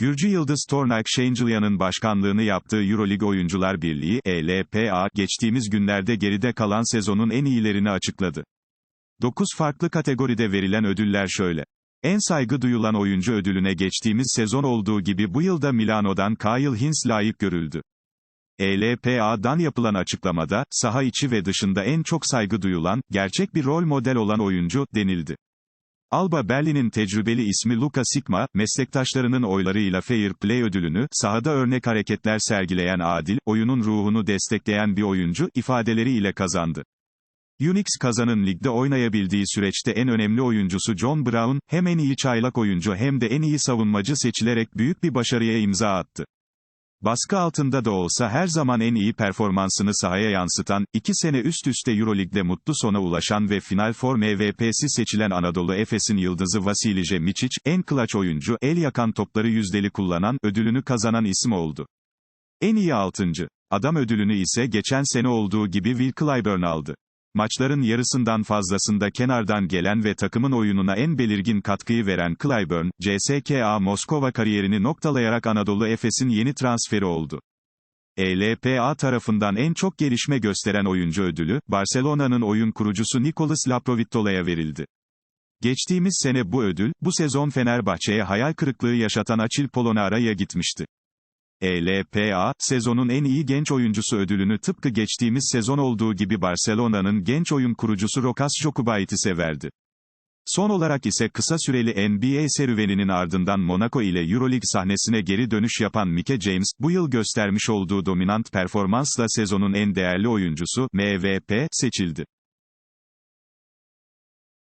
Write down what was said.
Gürcü yıldız Tornak Şengelyan'ın başkanlığını yaptığı Euroleague Oyuncular Birliği, ELPA, geçtiğimiz günlerde geride kalan sezonun en iyilerini açıkladı. 9 farklı kategoride verilen ödüller şöyle. En saygı duyulan oyuncu ödülüne geçtiğimiz sezon olduğu gibi bu yılda Milano'dan Kyle Hins layık görüldü. ELPA'dan yapılan açıklamada, saha içi ve dışında en çok saygı duyulan, gerçek bir rol model olan oyuncu, denildi. Alba Berlin'in tecrübeli ismi Luka Sikma, meslektaşlarının oylarıyla Fair Play ödülünü, sahada örnek hareketler sergileyen adil, oyunun ruhunu destekleyen bir oyuncu, ifadeleriyle kazandı. Unix kazanın ligde oynayabildiği süreçte en önemli oyuncusu John Brown, hem en iyi çaylak oyuncu hem de en iyi savunmacı seçilerek büyük bir başarıya imza attı. Baskı altında da olsa her zaman en iyi performansını sahaya yansıtan, iki sene üst üste Euroleague'de mutlu sona ulaşan ve Final Four MVP'si seçilen Anadolu Efes'in yıldızı Vasilije Miçic, en clutch oyuncu, el yakan topları yüzdeli kullanan, ödülünü kazanan isim oldu. En iyi altıncı. Adam ödülünü ise geçen sene olduğu gibi Will Clyburn aldı. Maçların yarısından fazlasında kenardan gelen ve takımın oyununa en belirgin katkıyı veren Clyburn, CSKA Moskova kariyerini noktalayarak Anadolu Efes'in yeni transferi oldu. ELPA tarafından en çok gelişme gösteren oyuncu ödülü, Barcelona'nın oyun kurucusu Nicolas Laprovitola'ya verildi. Geçtiğimiz sene bu ödül, bu sezon Fenerbahçe'ye hayal kırıklığı yaşatan Açil Polonara'ya gitmişti. ELPA, sezonun en iyi genç oyuncusu ödülünü tıpkı geçtiğimiz sezon olduğu gibi Barcelona'nın genç oyun kurucusu Rokas Jokubaitis'e verdi. Son olarak ise kısa süreli NBA serüveninin ardından Monaco ile Euroleague sahnesine geri dönüş yapan Mike James, bu yıl göstermiş olduğu dominant performansla sezonun en değerli oyuncusu, MVP, seçildi.